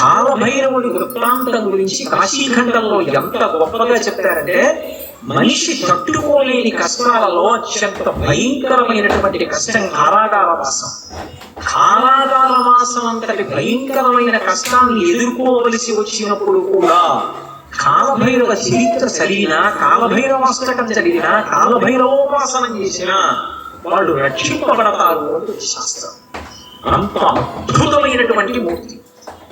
కాలభైరవుడి వృత్తాంతం గురించి కాశీఖండంలో ఎంత గొప్పగా చెప్తారంటే మనిషి తట్టుకోలేని కష్టాలలో అత్యంత భయంకరమైనటువంటి కష్టం కారాగార వాసం కారాగార వాసం అంతటి భయంకరమైన కష్టాన్ని ఎదుర్కోవలసి వచ్చినప్పుడు కూడా కాలభైరవ చరిత్ర చదివినా కాలభైరవాష్టకం చదివినా కాలభైరవోపాసనం చేసినా వాళ్ళు రక్షింపబడతారు అని శాస్త్రం. అంత అద్భుతమైనటువంటి మూర్తి.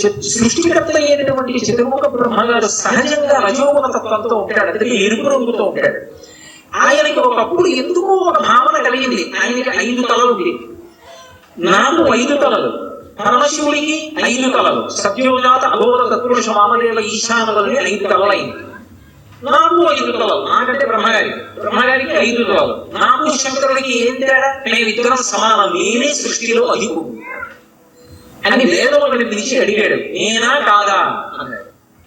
సృష్టికర్త అయినటువంటి చతుర్ముఖ బ్రహ్మగారు సహజంగా రజోగుణ తత్వంతో ఉంటాడు. అందుకే ఎరుపు రంగుతో ఉంటాడు. ఆయనకి ఒకప్పుడు ఎందుకో ఒక భావన కలిగింది. ఆయనకి ఐదు తలలు ఉంది నాకు ఐదు తలలు. పరమశివుడికి ఐదు తలలు. సత్యోజాత అఘోర తత్పురుష వామదేవ ఈశానులని ఐదు తలలైంది. నాకు ఐదు తలలు. నాకంటే బ్రహ్మగారి. బ్రహ్మగారికి ఐదు తలలు. నాకు శంకరుడికి ఏం తేడా? మేమిద్దరం సమానం నేనే సృష్టిలో అధికుడు అని వేదములను పిలిచి అడిగాడు. నేనా కాదా? అన్నాడు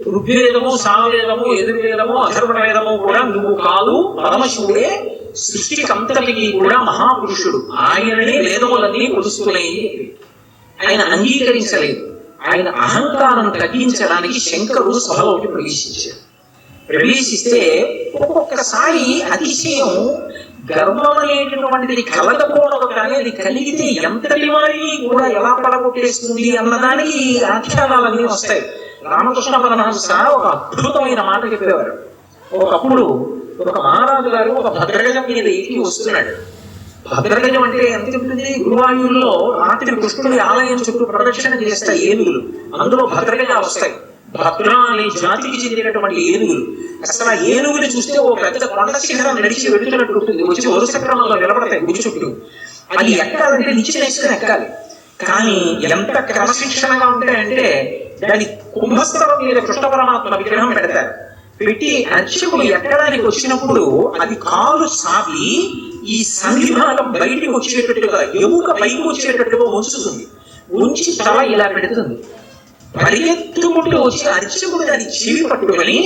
ఋగ్వేదము సామవేదము ఎదుర్వేదము అథర్వణ వేదము కూడా నువ్వు కాదు పరమశివుడే సృష్టికి అంతటికి కూడా మహాపురుషుడు. ఆయననే వేదములన్నీ కొలుస్తున్నాయి. ఆయన అంగీకరించలేదు. ఆయన అహంకారం తగ్గించడానికి శంకరుడు సభలోకి ప్రవేశించాడు. ప్రవేశిస్తే ఒక్కొక్కసారి అతిశయం గర్వం అనేటటువంటిది కలగకూడదు కానీ కలిగితే ఎంతటి వారిని కూడా ఎలా పడగొట్టేస్తుంది అన్నదానికి ఈ ఆఖ్యానాలన్నీ వస్తాయి. రామకృష్ణ పరమహంస ఒక అద్భుతమైన మాట చెప్పేవారు. ఒకప్పుడు ఒక మహారాజు గారు ఒక భద్రగజం మీద ఎక్కి వస్తున్నాడు. భద్రగజం అంటే ఎంత ఉంటుంది? గురువాయూరులో రాత్రి కృష్ణుడి ఆలయం చుట్టూ ప్రదక్షిణ చేస్తాయి ఏనుగులు. అందులో భద్రగజాలు వస్తాయి. భద్ర అనే జాతికి చెందినటువంటి ఏనుగులు. అసలు ఆ ఏనుగులు చూస్తే ఓ పెద్ద కొండ శిఖరం నడిచి వెళుతున్నట్టు ఉంటుంది. వచ్చి వరుస క్రమంలో నిలబడతాయి గుడి చుట్టూ. అది ఎక్కాలంటే నిచ్చిన ఇసుకని ఎక్కాలి. కానీ ఎంత క్రమశిక్షణగా ఉంటాయంటే దాని కుంభస్థలం మీద కృష్ణ పరమాత్మ విగ్రహం పెడతారు. పెట్టి అర్చకుడు ఎక్కడానికి వచ్చినప్పుడు అది కాలు సాపి ఈ సంధి బయటికి వచ్చేటట్టుగా ఎముక పైకి వచ్చేటట్టుగా ఉంచుతుంది ఉంచి తల ఇలా పెడుతుంది. పరిగెత్తుకుంటూ వచ్చి అర్చకుడు దాని చెవి పట్టుకొని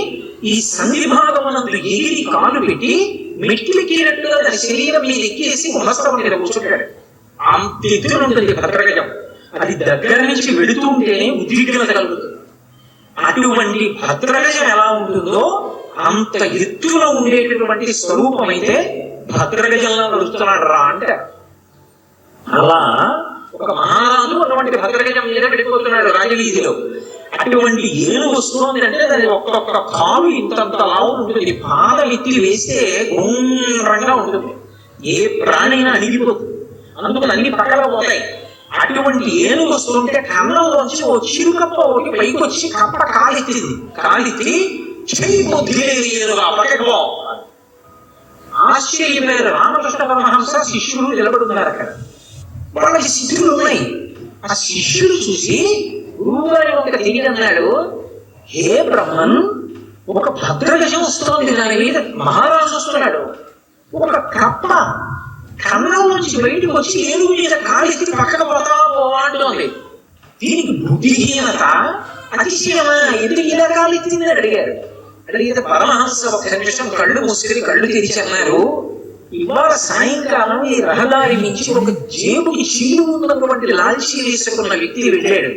ఈ సంధిభాగమనందు ఎగిరి కాలు పెట్టి మెట్లెక్కినట్టుగా దాని శరీరం మీద ఎక్కేసి హస్తవం మీద కూర్చుంటాడు. అంత ఎత్తున ఉంటుంది భద్రగజం అది దగ్గర నుంచి వెళుతుంటేనే ఉద్విగ్నత కలుగుతుంది. అటువంటి భద్రగజం ఎలా ఉంటుందో అంత ఎత్తులో ఉండేటటువంటి స్వరూపం అయితే భద్రగజంలో నడుస్తున్నాడు రా అంటే అలా ఒక మహారాజు అటువంటి భద్రగజం మీద వెళ్ళిపోతున్నాడు రాజవీధిలో. అటువంటి ఏనుగు వస్తుంది అంటే దాని ఒక్కొక్క కాలు ఇంతంత లావు ఉంటుంది. పాదం ఎత్తి వేస్తే గుండ్రంగా ఉంటుంది. ఏ ప్రాణైనా అణిగిపోతుంది. అందుకని అన్ని పక్కన పోతాయి. అటువంటి ఏనుగు వస్తుంటే కన్నంలోంచి ఓ చిరుకప్ప ఒకటి పైకి వచ్చి కప్ప కాలిచ్చింది కాలిచ్చి చెయ్యి బుద్ధి ఏనుగా పక్కకు రామకృష్ణ పరమహంస శిష్యులు నిలబడుతున్నారు అక్కడ. వాళ్ళకి శిష్యులు ఉన్నాయి. ఆ శిష్యులు చూసి గురువుగారి ఒక తిరిగి అన్నాడు హే బ్రహ్మన్ ఒక భద్రగజం వస్తోంది దాని మీద మహారాజు వస్తున్నాడు. ఒక కప్ప కన్నం నుంచి బయటకు వచ్చి ఏనుగు మీద కాలెత్తి పక్కన పోతా అంటోంది. దీనికి బుద్ధిహీనత అతిశయమా? ఎందుకు ఇలా కాలెత్తింది అని అడిగారు అడిగితే పరమహంస ఒక నిమిషం కళ్ళు మూసుకుని కళ్ళు తెరిచి అన్నారు ఇవాళ సాయంకాలం ఈ రహదారి నుంచి ఒక జేబుకి చీలు ఉన్నటువంటి లాల్చీ వేసుకున్న వ్యక్తి వెళ్ళాడు.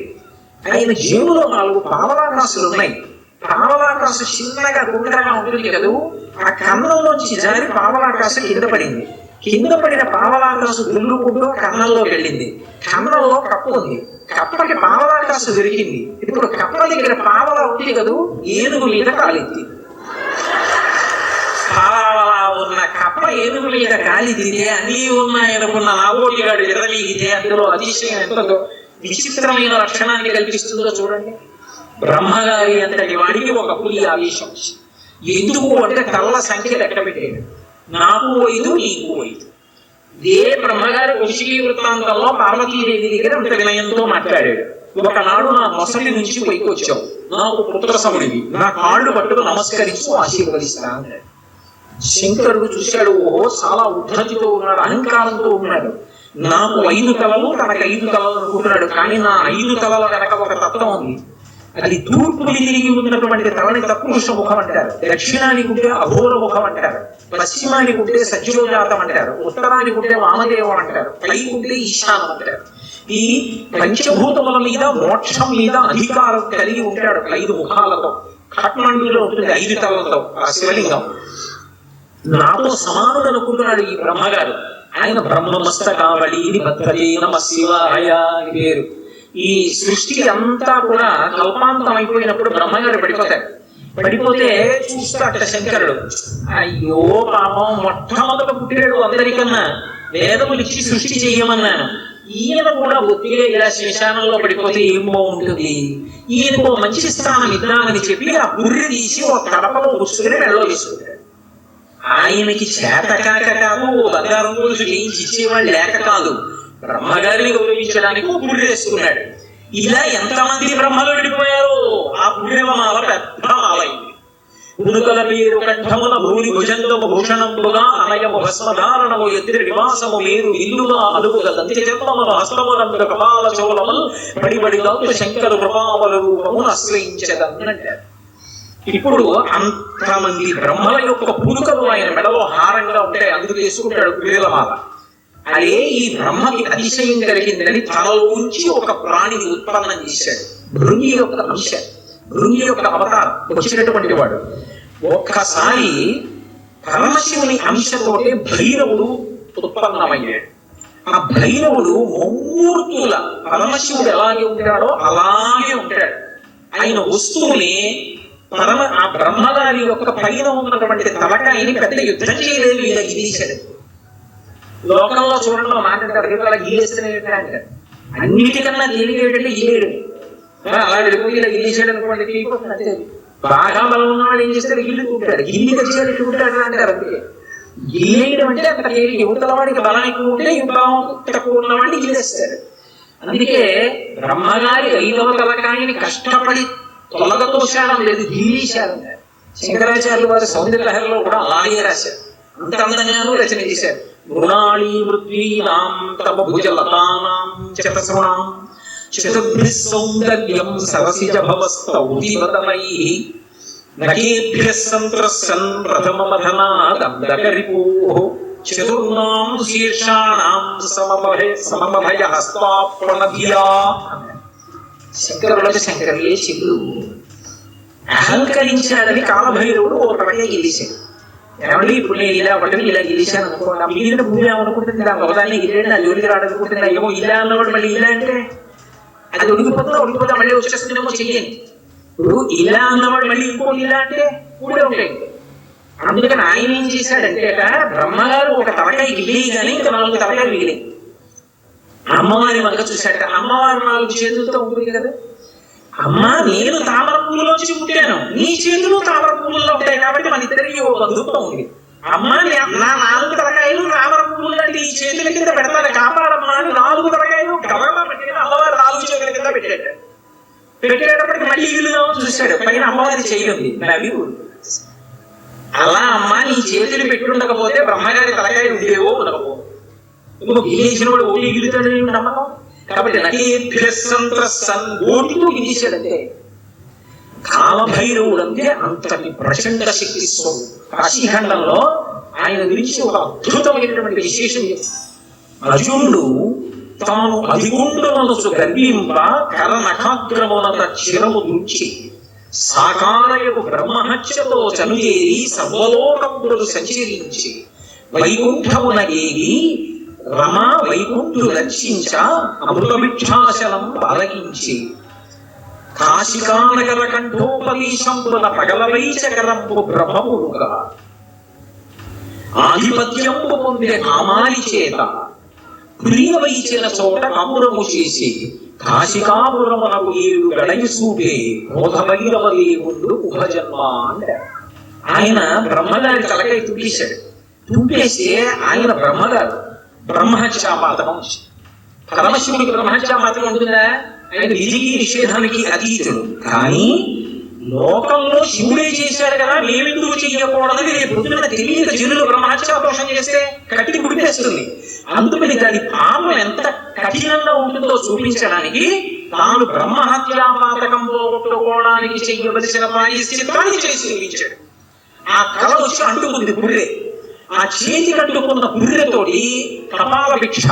ఆయన జేబులో నాలుగు పావలాకాశాలు ఉన్నాయి. పావలాకాసు చిన్నగా గుండ్రగా ఉంటుంది కదూ ఆ కన్నంలోంచి జారి పావలాకాసు కింద పడింది. కింద పడిన పావలాకాసు దుల్లుకుంటూ కన్నంలోకి వెళ్ళింది. కన్నంలో కప్పు ఉంది. కప్పకి పావలాకాసు దొరికింది. ఇప్పుడు కప్ప దగ్గర పావలా ఉంది కదూ ఏనుగు మీద కాలింది పావలా ఉన్న కప్ప ఏనుగు మీద గాలి తిరిగే అన్నీ ఉన్నాయనుకున్న నాగోటిగాడు ఎదవీగితే అందులో అతిశయం ఎంతో విచిత్రమైన లక్షణాన్ని కల్పిస్తుందో చూడండి. బ్రహ్మగారి అంతటి వాడికి ఒక పులి ఆవేశం. ఎందుకు అంటే కళ్ళ సంఖ్య లెక్క పెట్టాడు నాకు ఐదు నీకు ఐదు ఇదే బ్రహ్మగారి కౌశికీ వృత్తాంతంలో పార్వతీదేవి దగ్గర అంత వినయంతో మాట్లాడాడు. ఒకనాడు నా మొసలి నుంచి పైకి వచ్చావు నాకు పుత్ర సముడివి నా కాళ్ళు పట్టుకు నమస్కరించు ఆశీర్వదిస్తా అన్నాడు. శంకరుడు చూశాడు ఓహో చాలా ఉద్ధతితో ఉన్నాడు అహంకారంతో ఉన్నాడు. నాకు ఐదు తలలు తనకు ఐదు తలలు అనుకుంటున్నాడు కానీ నా ఐదు తలల వెనక ఒక తత్వం ఉంది. అది తూర్పు తిరిగి ఉన్నటువంటి తలని తత్పురుష ముఖం అంటారు దక్షిణానికి ఉంటే అఘోర ముఖం అంటారు పశ్చిమానికి ఉంటే సజ్జోజాతం అంటారు ఉత్తరానికి ఉంటే వామదేవం అంటారు పైకి ఉంటే ఈశానం అంటారు. ఈ పంచభూతముల మీద మోక్షం మీద అధికారం కలిగి ఉంటాడు ఐదు ముఖాలతో. కాఠ్మండూలో ఉంటుంది ఐదు తలలతో ఆ శివలింగం. నాతో సమానుడు అనుకుంటున్నాడు ఈ బ్రహ్మగారు. ఆయన బ్రహ్మమస్తకావళి భద్రజే నమ శివాయ పేరు. ఈ సృష్టి అంతా కూడా కల్పాంతం అయిపోయినప్పుడు బ్రహ్మగారు పడిపోతారు. పడిపోతే చూస్తాట శంకరుడు అయ్యో పాపం మొట్టమొదట పుట్టినాడు అందరికన్నా వేదములు ఇచ్చి సృష్టి చెయ్యమన్నాను. ఈయన కూడా ఒత్తిగా ఇలా శ్మశానంలో పడిపోతే ఏం బాగుంటుంది ఈయనకు మంచి స్థానం ఇద్దామని చెప్పి ఆ గుర్రి తీసి ఒక కడపలో కూర్చుని మెడలో వేసుకుంటాడు. ఆయనకి చేత కాక కాదు ఓ బంగారం రోజు చేయించి ఇచ్చేవాళ్ళు లేక కాదు. బ్రహ్మగారిని గౌరవించడానికి ఓ గుర్రె వేసుకున్నాడు. ఇలా ఎంతమంది బ్రహ్మలు విడిపోయారో ఆ గుర్రెల మాల పెద్ద మాలైంది ఉనుకల పేరు కంఠమున భూరి భుజంగము భూషణంబుగా అనయము భస్మధారణము ఎత్తిరి నివాసము మీరు ఇల్లుగా అలుగుగ దంతి జన్మమును హస్తమునందు కపాల చోళములు పడిబడిగా గౌత శంకర కృపావల రూపమును ఆశ్రయించదన్నట్టారు ఇప్పుడు అంతమంది బ్రహ్మల యొక్క పురుకలు ఆయన మెడలో హారంగా ఉంటాయి అందుకు వేసుకుంటాడు కుబేలమాల అదే ఈ బ్రహ్మకి అతిశయం కలిగిందని తనలోంచి ఒక ప్రాణిని ఉత్పన్నం చేశాడు. భృంగి యొక్క అంశ భృంగి యొక్క అవతారం వచ్చినటువంటి వాడు. ఒక్కసారి పరమశివుని అంశతోటే భైరవుడు ఉత్పన్నమయ్యాడు. ఆ భైరవుడు మూర్తుల పరమశివుడు ఎలాగే ఉంటాడో అలాగే ఉంటాడు. ఆయన వస్తువుని పరమ ఆ బ్రహ్మగారి యొక్క పైన ఉన్నటువంటి తలకాయని పెద్ద యుద్ధం చేయలేదు ఇలా గిరీశాడు. లోకంలో చూడండి మాట అలా గీలేస్తేనే అన్నిటికన్నా తేలిక ఏంటంటే గీలేడు అలా వెళ్ళిపోయి ఇలా గిల్లేసాడు అనుకోండి బాగా బలం ఉన్నవాడు ఏం చేస్తాడు గిల్లుకుంటాడు గిల్లి తెచ్చాడు ఎట్టుకుంటాడు అంటారు అందుకే గిల్లేయడం అంటే అక్కడ యువతల వాడికి బలం ఎక్కువ ఉంటే బలం తక్కువ ఉన్నవాడిని గిల్లేస్తాడు అందుకే బ్రహ్మగారి ఐదవ తలకాయని కష్టపడి తొలగతోశాడం లేదు గిల్లీశాడు శంకరాచార్యులు వారి సౌందర్యలహరిలో కూడా అలాగే రాశారు అంత అందంగానూ రచన చేశారు మృణాళీ మృద్వీనాం తమ భుజలతానాం చతసృణాం చతుర్భిः సౌందర్యం సరసిజ భవస్తౌతివతమైः నకేభ్యः సంత్రస్సన్ ప్రథమమధనాదండకరిపోः చతుర్ణాం శీర్షాణాం సమమభయ సమమభయ హస్తాప్రణధియా శంకరులకు శంకరులే చెల్లు అహంకరించాడని కాలభైరవుడు ఒక రకంగా గెలిచాడు. ఏమండి ఇప్పుడు నేను ఇలా ఒకటి ఇలా గెలిచాను అనుకోండి ఆ మిగిలిన భూమి ఏమనుకుంటుంది? దాని ఒకదాన్ని ఇల్లండి ఆ జోలికి రాడనుకుంటుంది ఏమో ఇలా అన్నవాడు మళ్ళీ ఇలా అంటే? అది ఉడికిపోతుందా ఉడికిపోతా మళ్ళీ వచ్చేస్తుందేమో చెయ్యండి ఇప్పుడు ఇలా అన్నవాడు మళ్ళీ ఇంకోటి ఇలా అంటే కూడే ఉంటాయి. అందుకని ఆయన ఏం చేశాడంటే బ్రహ్మగారు ఒక తలకాయ గిల్లి కానీ ఇంకా నాలుగు తలకాయలు మిగిలింది అమ్మవారి మనక చూశాట. అమ్మవారు నాలుగు చేతులతో ఉంటుంది కదా. అమ్మా నేను తామర పువ్వులోంచి పుట్టాను. నీ చేతులు తామర పువ్వుల్లో ఉంటాయి కాబట్టి మన ఇద్దరికి ఒక బంధుత్వం ఉంది. అమ్మ నా నాలుగు తలకాయలు తామర పువ్వులు అంటే ఈ చేతుల కింద పెడతాను. కాపాడమ్మా అని నాలుగు తలకాయలు గబగబా పెట్టిన అమ్మవారు నాలుగు చేతుల కింద పెట్టాడు. పెట్టేటప్పటికి మళ్ళీ ఇల్లుగా చూశాడు. పైన అమ్మవారి చెయ్యి ఉంది. నవ్వి అలా అమ్మా నీ చేతులు పెట్టుండకపోతే బ్రహ్మగారి తలకాయ ఉండేవో ఉండకపోవు ఇంకో గిలేసిన వాడు నమ్మకం కాబట్టి నకేభ్యసంత్రసన్ ఓటితో గిలీశాడంటే అంటే అంతటి ప్రచండ శక్తి కాశీఖండంలో ఆయన గురించి ఒక అద్భుతమైనటువంటి విశేషం అర్జునుడు తాను అధిగుండనసు గర్వింప కర నఖాగ్రమునంత చిరము దుంచి సాకారయకు బ్రహ్మహత్యతో చనుయేరి సర్వలోకంబుడు సంచరించి వైకుంఠమునగేగి రమా వైకుంఠు రక్షించ అమృతభిక్షాశలం పలకించి. కాశికానగర కంఠోపదేశంబున పగలవైచకరంబు బ్రహ్మమురుగా ఆధిపత్యంపు పొందిన కామాలి చేత ప్రియవైచిన చోట కమురము చేసి కాశికాపురమునకు ఏడు గడయి సూపే క్రోధభైరవ దేవుడు ఉపజన్మ అంటారు ఆయన బ్రహ్మగారి తలకై తుంపేశాడు తుంపేస్తే ఆయన బ్రహ్మగారు. బ్రహ్మహత్యాపాతకం పరమశివుడికి బ్రహ్మహత్యాపాతకం ఉంటుందా ఆయన విధికి నిషేధానికి అతీతుడు. కానీ లోకంలో శివుడే చేశాడు కదా మేమెందుకు చెయ్యకూడదని రేపు పొద్దున తెలియక జనులు బ్రహ్మహత్యా దోషం చేస్తే కట్టి గుడిపేస్తుంది అందుకని దాని పాపం ఎంత కఠినంగా ఉంటుందో చూపించడానికి తాను బ్రహ్మహత్యా పాతకం పోగొట్టుకోవడానికి చెయ్యవలసిన ప్రాయశ్చిత్తాన్ని చేసి చూపించాడు. ఆ కళ వచ్చి అంటుకుంది పుర్రె ఆ చేతి కట్టుకున్న పుర్రెతోటి కపాల భిక్ష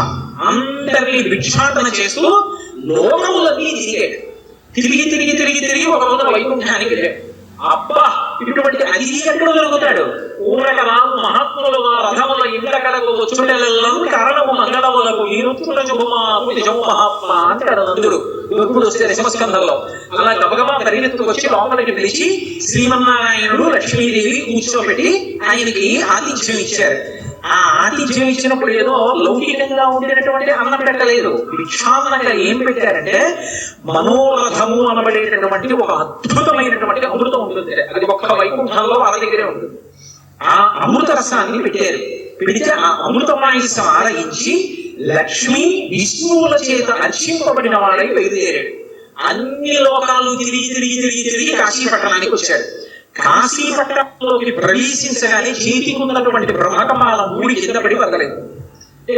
అందరినీ భిక్షాటన చేస్తూ లోకములన్నీ తిరిగాడు. తిరిగి తిరిగి తిరిగి తిరిగి ఒక రోజు వైకుంఠానికి వెళ్ళాడు. అబ్బా ఇటువంటి అది ఎక్కడ దొరుకుతాడు? ఊరక రాము మహాత్ములు రథముల ఇండ్ల కడకు వచ్చుటెల్లను కారణము మంగళములకు ఈ రుచుల శుభమాపు నిజము మహాత్మ అంటాడు నందుడు. ఎప్పుడు వస్తే దశమస్కంధంలో అలా గబగబా పరిగెత్తుకొచ్చి లోపలికి పిలిచి శ్రీమన్నారాయణుడు లక్ష్మీదేవి కూర్చోబెట్టి ఆయనకి ఆతిథ్యం ఇచ్చారు. ఆ ఆతిథ్యం ఇచ్చినప్పుడు ఏదో లౌకికంగా ఉండేటటువంటి అన్నం పెట్టలేదు. భిక్షాన్నగా ఏం పెట్టారంటే మనోరథము అనబడేటటువంటి ఒక అద్భుతమైనటువంటి అమృతం ఉంటుంది. అది ఒక్క వైకుంఠంలో వాళ్ళ దగ్గరే ఉంటుంది. ఆ అమృత రసాన్ని పెట్టారు. పెడితే ఆ అమృతమాయసం ఆరగించి లక్ష్మి విష్ణువుల చేత అర్చింపబడిన వాడై బయలుదేరాడు. అన్ని లోకాలు తిరిగి తిరిగి తిరిగి తిరిగి కాశీ పట్టణానికి వచ్చాడు. కాశీ పట్టణంలోకి ప్రవేశించగానే చేతికి ఉన్నటువంటి బ్రహ్మకమాల మూడి కింద పడి వదలేదు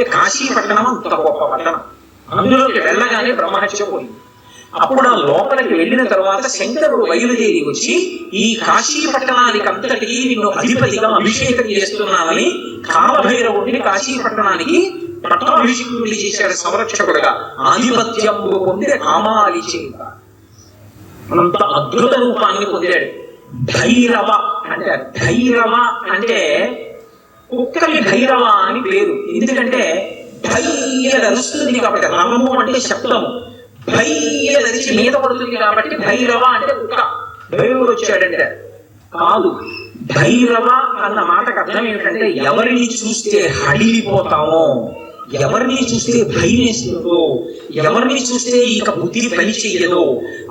కాశీ పట్టణం అంత గొప్ప పట్టణం. అందులోకి వెళ్ళగానే బ్రహ్మహత్య పోయింది. అప్పుడు ఆ లోపలికి వెళ్ళిన తర్వాత శంకరుడు బయలుదేరి వచ్చి ఈ కాశీ పట్టణానికి అంతటికీ నిన్ను అధిపతిగా అభిషేకం చేస్తున్నానని కాలభైరవుడిని కాశీ పట్టణానికి పట్టాభిషేకుడిని చేశాడు సంరక్షకుడుగా. ఆధిపత్యం పొందిన కామాలి చేత. అంత అద్భుత రూపాన్ని పొందాడు. భైరవ అంటే భైరవ అంటే కుక్కకి భైరవ అని పేరు. ఎందుకంటే భయ్య ధరుస్తుంది కాబట్టి రవము అంటే శబ్దము. భై ధరించి మీద పడుతుంది కాబట్టి భైరవ అంటే కుక్క. భైరవుడు వచ్చాడంటే. కాదు భైరవ అన్న మాటకు అర్థం ఏంటంటే ఎవరిని చూస్తే హడిలిపోతామో ఎవరిని చూస్తే భయమేస్తుందో ఎవరిని చూస్తే ఇక బుద్ధి పని చెయ్యదో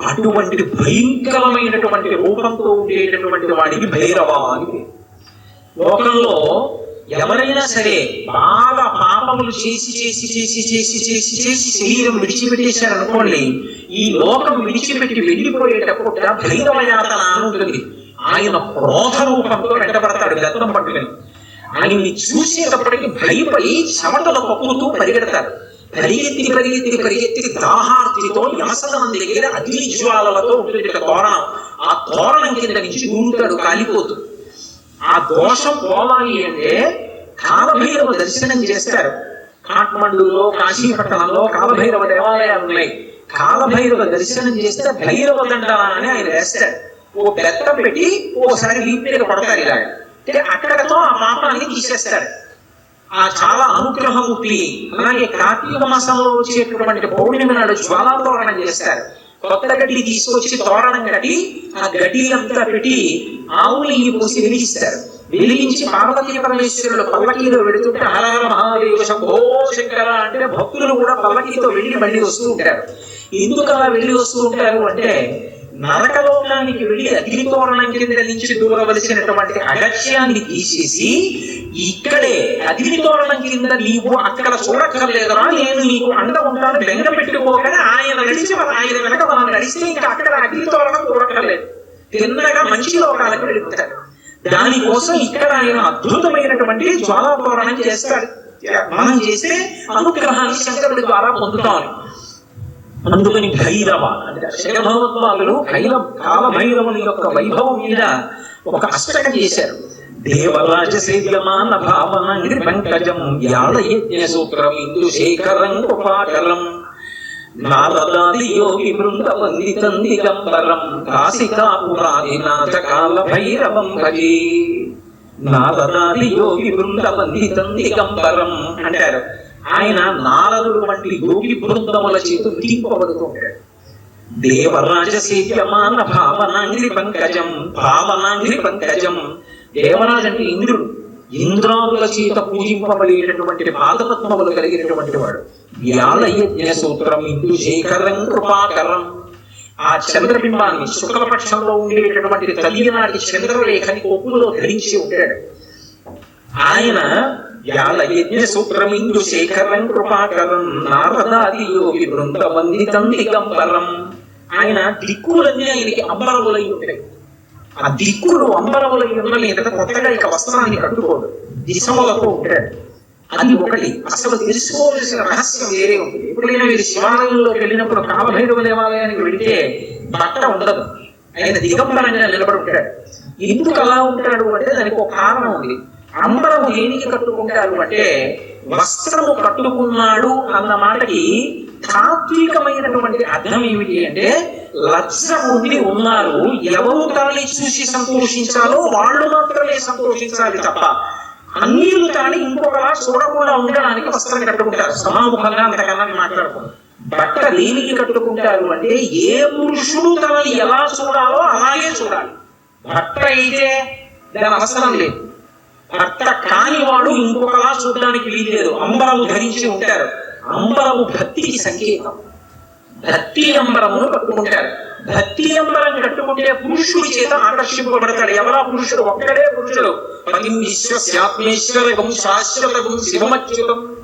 అటువంటి భయంకరమైనటువంటి రూపంతో ఉండేటటువంటి వాడికి భైరవ అని లోకంలో ఎవరైనా సరే బాగా పాపములు చేసి చేసి చేసి చేసి చేసి చేసి శరీరం విడిచిపెట్టేశారు అనుకోండి ఈ లోకం విడిచిపెట్టి వెళ్ళిపోయేటప్పుడు భైరవయాతన అని ఉంటుంది. ఆయన క్రోధ రూపంతో వెంటబడతాడు గతం పట్టుకుని. ఆయన్ని చూసేటప్పటికి భయపడి చెమటలు కప్పుతూ పరిగెడతారు పరిగెత్తి పరిగెత్తి పరిగెత్తి దాహార్తితో యమసనం దగ్గర అగ్ని జ్వాలలతో ఉంటుంది తోరణం. ఆ తోరణం కింద నుంచి దూరుతాడు కాలిపోతూ ఆ దోషం పోవాలి అంటే కాలభైరవ దర్శనం చేస్తారు కాఠ్మండూలో కాశీపట్టణంలో కాలభైరవ దేవాలయాలు ఉన్నాయి. కాలభైరవ దర్శనం చేస్తే భైరవ దండన అని ఆయన వేస్తారు. ఓ పెద్ద పెట్టి ఓసారి వీపు మీద కొడతారు ఇలా. అంటే అక్కడతో ఆ పాపాన్ని తీసేస్తారు. ఆ చాలా అనుగ్రహమూర్తి అలాగే కార్తీక మాసంలో వచ్చేటటువంటి పౌర్ణమి నాడు జ్వాలాతోరణం చేస్తారు. కొత్త గడ్డి తీసుకొచ్చి తోరణం కట్టి ఆ గడ్డి పెట్టి ఆవులు ఇవి పోసి వెలిగిస్తారు. వెలిగించి పార్వతీ పరమేశ్వరులు పల్లకీలో వెళుతుంటే హరహర మహాదేవ శంభో శంకర అంటే భక్తులు కూడా పల్లకీతో వెళ్ళి మళ్ళీ వస్తూ ఉంటారు. ఎందుకు అలా వెళ్ళి వస్తూ ఉంటారు అంటే నరకలోకానికి వెళ్ళి అగ్నితోరణం కింద నుంచి దూరవలసినటువంటి అగత్యాన్ని తీసేసి ఇక్కడే అగ్నితోరణం కింద నీవు అక్కడ చూడక్కర్లేదురా నేను నీకు అండ ఉంటాను బెంగ పెట్టుకోకనే ఆయన నడిచి మన- ఆయన వెనక మనం నడిస్తే ఇంకా అక్కడ అగ్ని తోరణం చూడక్కర్లేదు తిన్నగా మంచి లోకాలకు వెళుతాడు దానికోసం ఇక్కడ ఆయన అద్భుతమైనటువంటి జ్వాలా తోరణం చేస్తాడు. మనం చేస్తే అనుగ్రహాన్ని శంకరుడి ద్వారా పొందుతామని అందుకని భైరవ అంటే శివభగవద్వాదులు భైరవ కాలభైరవుని యొక్క వైభవం మీద ఒక అష్టకం చేశారు. దేవరాజ భావన పంకజం యాదయజ్ఞ సూత్రం ఇందు శేఖరం కృపాకరం. నారదాది యోగి బృందమంది వందితం దిగంబరం కాశికాపురాదినాథ కాల భైరవం భజే నారదాది యోగి బృందమంది వందితం దిగంబరం అంటారు. ఆయన నారదుడు వంటి యోగి బృందముల చేతు తీర్పబడుతుంటాడు దేవరాజ సేవ్యమాన భావనాంగ్రి పంకజం భావనాంగ్రి పంకజం. దేవరాజు అంటే ఇంద్రుడు. ఇంద్రాదుల చేత పూజింపబడేటటువంటి పాదపద్మములు కలిగినటువంటి వాడు. వ్యాల యజ్ఞ సూత్రం ఇందు శేఖరం కృపాకరం. ఆ చంద్రబింబాన్ని శుక్లపక్షంలో ఉండేటటువంటి తల్లి నాటి చంద్రరేఖని కొప్పులో ధరించి ఉంటాడు. ఆయన యాల యజ్ఞ సూత్రమిందు శేఖరం కృపాకరం నారదాది యోగి బృంద వందితం దిగంబరం ఆయన దిక్కులన్నీ ఆయనకి అంబరములై ఉంటాయి. ఆ దిక్కులు అంబరముల ఉన్న మీద కొత్తగా ఇక వస్త్రాన్ని కట్టుకోడు. దిశములతో ఉంటాడు అది ఒకటి. అసలు తెలుసుకోవలసిన రహస్యం వేరే ఉంది. ఎప్పుడైనా మీరు శివాలయంలోకి వెళ్ళినప్పుడు కాలభైరవ దేవాలయానికి వెళితే బట్ట ఉండదు. ఆయన దిగంబరంగా నిలబడి ఉంటాడు. ఎందుకు అలా ఉంటాడు అంటే దానికి ఒక కారణం ఉంది. అంబరము దేనికి కట్టుకుంటారు అంటే వస్త్రము కట్టుకున్నాడు అన్న మాటకి తాత్వికమైనటువంటి అర్థం ఏమిటి అంటే లజ్జ ఉండి ఉన్నారు. ఎవరు తనని చూసి సంతోషించాలో వాళ్ళు మాత్రమే సంతోషించాలి తప్ప అన్నిలు తాని ఇంకొకలా చూడకుండా ఉండడానికి వస్త్రం కట్టుకుంటారు. సమాముఖంగా అంతకన్నా మాట్లాడుకుంటారు బట్ట దేనికి కట్టుకుంటారు అంటే ఏ పురుషుడు తనని ఎలా చూడాలో అలాగే చూడాలి. బట్ట అయితే దాని అవసరం లేదు. భర్త కాని వాడు ఇంకొకలా చూడడానికి వీల్లేదు. అంబరము ధరించి ఉంటారు. అంబరము భక్తికి సంకేతం. భక్తి అంబరమును కట్టుకుంటారు. భక్తి అంబరం కట్టుకుంటే పురుషుడి చేత ఆకర్షింపబడతాడు. ఎవరా పురుషుడు? ఒక్కడే పురుషుడు. పతిం విశ్వస్యాత్మేశ్వరగం శాశ్వతగం శివమచ్యుతం.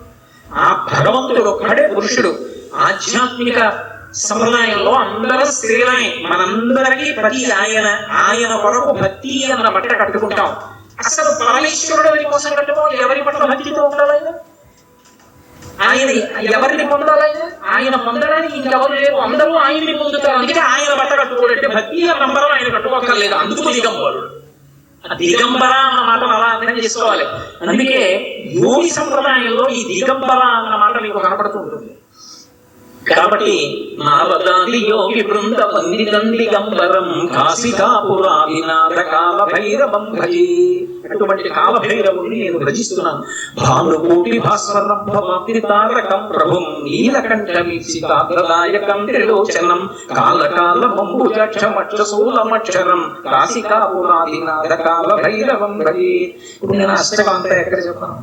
ఆ భగవంతుడు ఒక్కడే పురుషుడు. ఆధ్యాత్మిక సంప్రదాయంలో అందరూ స్త్రీలనే మనందరికీ ప్రతి ఆయన ఆయన కొరకు భక్తి అన్న బట్ట కట్టుకుంటాం. అసలు పరమేశ్వరుడు ఎవరి కోసం కట్టుకోవాలి ఎవరి పట్ల భక్తితో ఉండాలి ఆయన? ఆయన ఎవరిని పొందాలి ఆయన పొందడానికి ఇంకెవరు లేరు? అందరూ ఆయన్ని పొందుతారు. అందుకే ఆయన బట్ట కట్టుకోడంటే భక్తి అన్న నంబరం ఆయన కట్టుకోక్కర్లేదు. అందుకు దిగంబరుడు. ఆ దిగంబర అన్న మాటను అలా అర్థం చేసుకోవాలి. అందుకే యోగి సంప్రదాయంలో ఈ దిగంబర అన్న మాట మీకు కనపడుతూ ఉంటుంది. కాబట్టి నారదాది యోగి బృంద వందినంది గంబరం కాశికాపురా వినాద కాల భైరవం భజి అటువంటి కాల భైరవుని నేను భజిస్తున్నాను. భానుకోటి భాస్వరం భవాప్తి తారకం ప్రభుం నీలకంఠ వీక్షితాగ్రదాయకం త్రిలోచనం కాల కాల కాశికాపురా వినాద కాల భైరవం భజి ఇప్పుడు నేను అష్టకాంత ఎక్కడ చెప్పాను?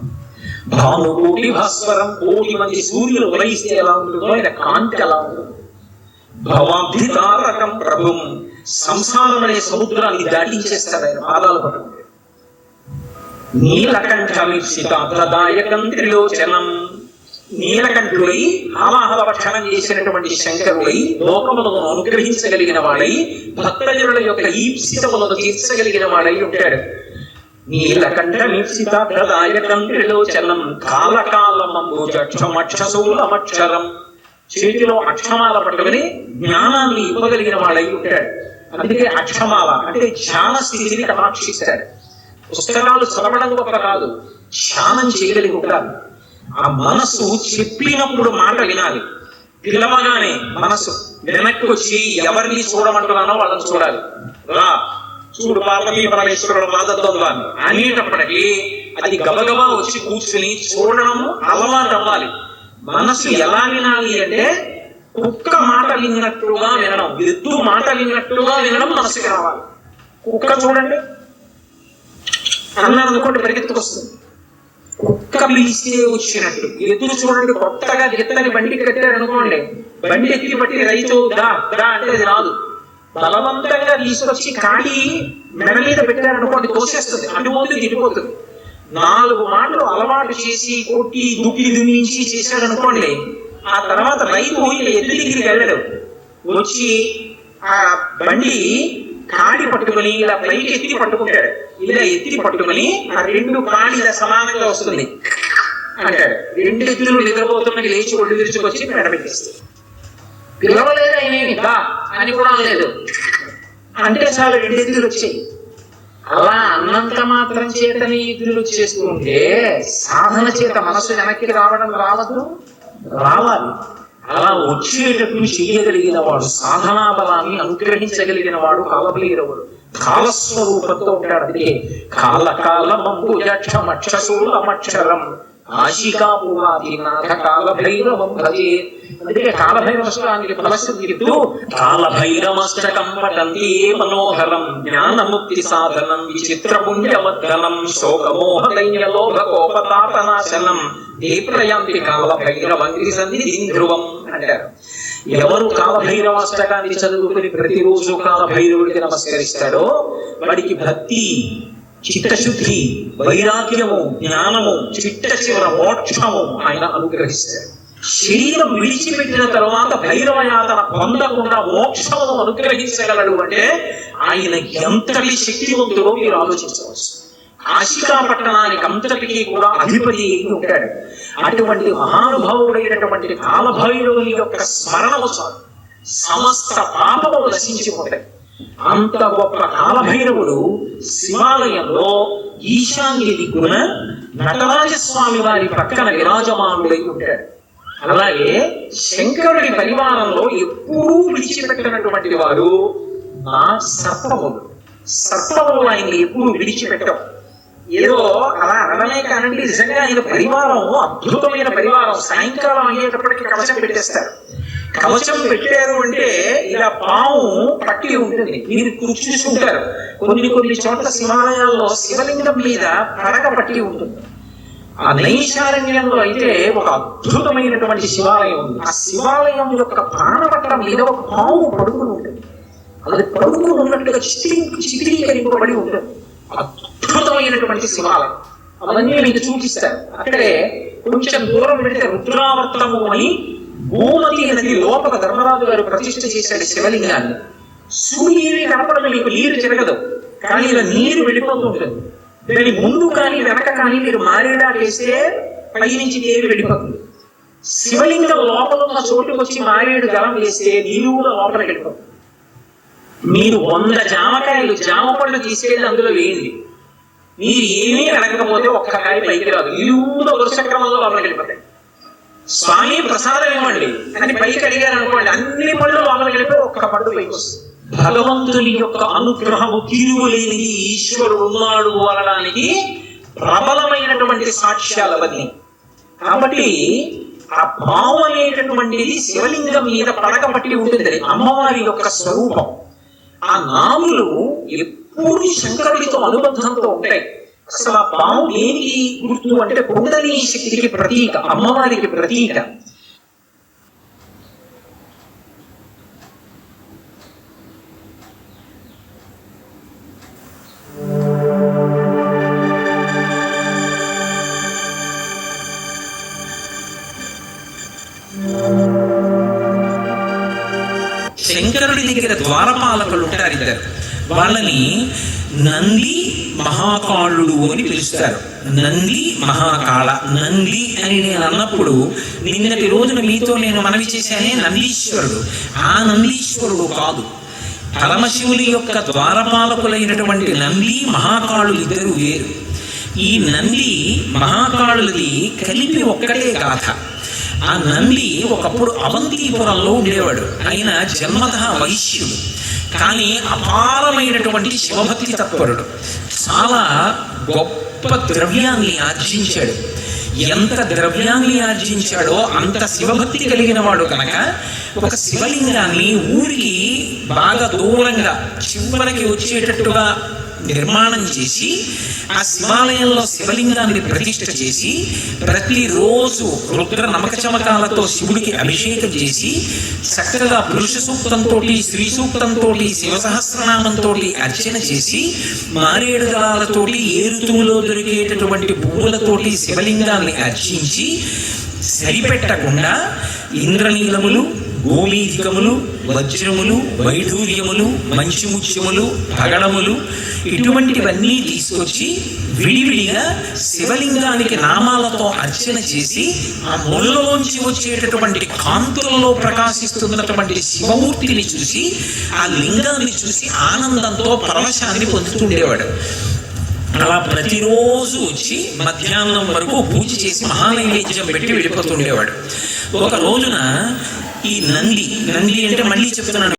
భానుకోటి భాస్వరం కోటి మంది సూర్యులు ఉదయిస్తే ఎలా ఉంటుందో ఆయన కాంతి ఎలా ఉంటుంది. తారకం ప్రభుం. సంసారం అనే సముద్రాన్ని దాటించేస్తాడు ఆయన పాదాలు పట్టుకుంటే. నీలకంఠమిక్షితాదాయకం త్రిలోచనం. నీలకంఠుడై హాలాహల భక్షణం చేసినటువంటి శంకరుడై లోకములను అనుగ్రహించగలిగిన వాడై భక్తజనుల యొక్క ఈప్సితములను తీర్చగలిగిన వాడై ఉంటాడు. నీలకంఠమిప్సితాదాయకం త్రిలోచనం కాలకాలమంబుజక్షమక్షసూలమక్షరం చేతిలో అక్షమాల పట్టుకుని జ్ఞానాన్ని ఇవ్వగలిగిన వాడై ఉంటాడు. అందుకే అక్షమాల అంటే ధ్యాన స్థితిని కటాక్షిస్తాడు. పుస్తకాలు చదవడం గొప్ప కాదు ధ్యానం చేయగలిగి ఉండాలి ఆ మనస్సు చెప్పినప్పుడు మాట వినాలి. పిలవగానే మనస్సు వెనక్కి వచ్చి ఎవరిని చూడమంటున్నానో వాళ్ళని చూడాలి. రా చూడు పార్వతీ పరమేశ్వరుడు మాదద్వంద్వాన్ని అనేటప్పటికీ అది గబగబా వచ్చి కూర్చుని చూడడము అలవాటు అవ్వాలి. మనసు ఎలా వినాలి అంటే కుక్క మాట విన్నట్టుగా వినడం ఎద్దు మాట విన్నట్టుగా వినడం మనసుకి రావాలి. కుక్క చూడండి. అన్నారు అనుకోండి పరిగెత్తుకొస్తుంది కుక్క పిలిస్తే వచ్చినట్టు. ఎదురు చూడండి కొత్తగా గెత్తని బండి కట్టారు అనుకోండి బండి ఎత్తి పట్టి రైతు దా దా అంటే అది రాదు. బలవంతంగా తీసుకొచ్చి కాడి మెడ మీద పెట్టారు అనుకోండి తోసేస్తుంది ముందు తిరిగిపోతుంది. నాలుగు మాటలు అలవాటు చేసి కొట్టి దుక్కి దున్నించి చేశాడు అనుకోండి ఆ తర్వాత రైతు ఇక ఎద్దు దగ్గరికి వెళ్ళడు. వచ్చి ఆ బండి కాడి పట్టుకుని ఇలా పైకి ఎత్తి పట్టుకుంటాడు. ఇలా ఎత్తి పట్టుకుని ఆ రెండు కాడి ఇలా సమానంగా వస్తుంది. అంటాడు. రెండు ఎత్తులు నిద్రపోతున్నకి లేచి ఒళ్ళు మెడ పెట్టేస్తుంది. పిలవలేదు ఏమి, దా అని కూడా అనలేదు. అంటే చాలు రెండు ఎత్తులు వచ్చాయి. అలా అన్నంత మాత్రం చేతనే ఎదురు వచ్చేస్తూ ఉంటే సాధన చేత మనసు వెనక్కి రావడం రావద్దు రావాలి. అలా వచ్చేటట్లు చేయగలిగిన వాడు సాధనా బలాన్ని అనుగ్రహించగలిగిన వాడు కాలభైరవుడు. కాలస్వరూపంతో ఉంటాడు అందుకే కాల కాల కాలభైరవం భజే. అందుకే కాలభైరవష్టానికి ఫలశ్రుతిద్దు కాలభైరవష్టకం పఠంతి ఏ మనోహరం జ్ఞానముక్తి సాధనం విచిత్ర పుణ్యవర్ధనం శోకమోహ దైన్య సంధి ధ్రువం అంటారు. ఎవరు కాలభైరవాష్టకాన్ని చదువుకుని ప్రతిరోజు కాలభైరవుడికి నమస్కరిస్తాడో వాడికి భక్తి చిత్తశుద్ధి వైరాగ్యము జ్ఞానము చిట్ట చివర మోక్షము ఆయన అనుగ్రహిస్తాడు శరీరం విడిచిపెట్టిన తర్వాత భైరవయాతన పొందకుండా మోక్షమును అనుగ్రహించగలడు అంటే ఆయన ఎంతటి శక్తివంతుడో మీరు ఆలోచించవచ్చు. కాశికా పట్టణానికి అంతటికీ కూడా అధిపతి అయి ఉంటాడు. అటువంటి మహానుభావుడైనటువంటి కాలభైరవుని యొక్క స్మరణ చాలు. సమస్త పాపములు నశించిపోతాయి. అంత గొప్ప కాలభైరవుడు శివాలయంలో ఈశాన్య దిక్కున నటరాజ స్వామి వారి పక్కన విరాజమానుడై ఉంటాడు. అలాగే శంకరుడి పరివారంలో ఎప్పుడూ విడిచిపెట్టినటువంటి వారు నా సర్పములు. సర్పములు ఆయన్ని ఎప్పుడు విడిచిపెట్టవు ఏదో అలా అనడమే కానండి నిజంగా ఆయన పరివారం అద్భుతమైన పరివారం. సాయంకాలం అయ్యేటప్పటికి కవచం పెట్టేస్తారు. కవచం పెట్టారు అంటే ఇలా పాము పట్టి ఉంటుంది. మీరు కూర్చుంటారు కొన్ని కొన్ని చోట్ల శివాలయాల్లో శివలింగం మీద పడక పట్టి ఉంటుంది. ఆ నైశారణ్యంలో అయితే ఒక అద్భుతమైనటువంటి శివాలయం ఉంది. ఆ శివాలయం యొక్క ప్రాణపట్టం మీద ఒక పాము పడుకుని ఉంటుంది. అది పడుకుని ఉన్నట్టుగా చిత్రీ చిత్రీకరింపబడి ఉంటుంది. అద్భుతమైనటువంటి శివాలయం. అవన్నీ మీకు చూపిస్తారు అక్కడే కొంచెం దూరం వెళితే రుద్రావర్తము అని భూమతి నది లోపల ధర్మరాజు గారు ప్రతిష్ఠ చేశాడు శివలింగాన్ని. సూర్యుని కనపడదు మీకు నీరు తిరగదు కానీ ఇలా నీరు వెళ్ళిపోతూ ఉంటుంది. దాని ముందు కానీ వెనక కానీ మీరు మారేడా చేస్తే పైనుంచి నీరు వెళ్ళిపోతుంది. శివలింగం లోపల ఉన్న చోటుకు వచ్చి మారేడు జలం వేస్తే నీరు కూడా లోపలికి వెళ్ళిపోతుంది. మీరు వంద జామకాయలు జామ పళ్ళు తీసుకెళ్ళి అందులో వేయండి. మీరు ఏమీ అడగకపోతే ఒక్క పైకి రాదు. ఇరువురు వరుస క్రమంలో లోపలికి వెళ్ళిపోతాయి. స్వామి ప్రసాదం ఇవ్వండి. అని పైకి అడిగారు అనుకోండి. అన్ని పళ్ళు లోపలికి వెళ్ళిపోయి ఒక్క పళ్ళు పైకి వస్తుంది. భగవంతుని యొక్క అనుగ్రహము తిరుగులేనిది ఈశ్వరుడు ఉన్నాడు అనడానికి ప్రబలమైనటువంటి సాక్ష్యాలు అవన్నీ. కాబట్టి ఆ భావం అనేటటువంటిది శివలింగం మీద పడక పట్టి ఉంటుంది. అమ్మవారి యొక్క స్వరూపం. ఆ నాములు ఎప్పుడు శంకరుడితో అనుబంధంతో ఉంటాయి. అసలు ఆ పాము దేనికి గుర్తు అంటే కుండలి శక్తికి ప్రతీక అమ్మవారికి ప్రతీక శంకరుడి దగ్గర ద్వారపాలకులు ఉంటారు ఇద్దరు వాళ్ళని నంది మహాకాళుడు అని పిలుస్తారు. నంది మహాకాళ. నంది అని నేను అన్నప్పుడు నిన్నటి రోజున మీతో నేను మనవి చేశానే నందీశ్వరుడు. ఆ నందీశ్వరుడు కాదు. పరమశివుని యొక్క ద్వారపాలకులైనటువంటి నంది మహాకాళులు ఇద్దరు వేరు. ఈ నంది మహాకాళులది కలిపి ఒక్కటే గాథ. ఆ నంది ఒకప్పుడు అవంతిపురంలో ఉండేవాడు. ఆయన జన్మత వైశ్యుడు. కానీ అపారమైనటువంటి శివభక్తి తత్పరుడు. చాలా గొప్ప ద్రవ్యాన్ని ఆర్జించాడు. ఎంత ద్రవ్యాన్ని ఆర్జించాడో అంత శివభక్తి కలిగిన వాడు కనుక ఒక శివలింగాన్ని ఊరికి బాగా దూరంగా చివరికి వచ్చేటట్టుగా నిర్మాణం చేసి ఆ శివాలయంలో శివలింగాన్ని ప్రతిష్ఠ చేసి ప్రతిరోజు రుద్ర నమక చమకాలతో శివుడికి అభిషేకం చేసి చక్కగా పురుష సూక్తంతో స్త్రీ సూక్తంతో శివ సహస్రనామంతో అర్చన చేసి మారేడు దళాలతోటి ఏ ఋతువులో దొరికేటటువంటి పువ్వులతోటి శివలింగాన్ని అర్చించి సరిపెట్టకుండా ఇంద్రనీలములు గోమీధికములు వజ్రములు వైఢూర్యములు మంచిముత్యములు పగడములు ఇటువంటివన్నీ తీసుకొచ్చి విడివిడిగా శివలింగానికి నామాలతో అర్చన చేసి ఆ ముళ్ళలోంచి వచ్చేటటువంటి కాంతులలో ప్రకాశిస్తున్నటువంటి శివమూర్తిని చూసి ఆ లింగాన్ని చూసి ఆనందంతో పరవశాన్ని పొందుతుండేవాడు. అలా ప్రతిరోజు వచ్చి మధ్యాహ్నం వరకు పూజ చేసి మహానైవేద్యం పెట్టి వెళ్ళిపోతుండేవాడు ఒక రోజున ఈ నంది. నంది అంటే మళ్ళీ చెప్తున్నాను.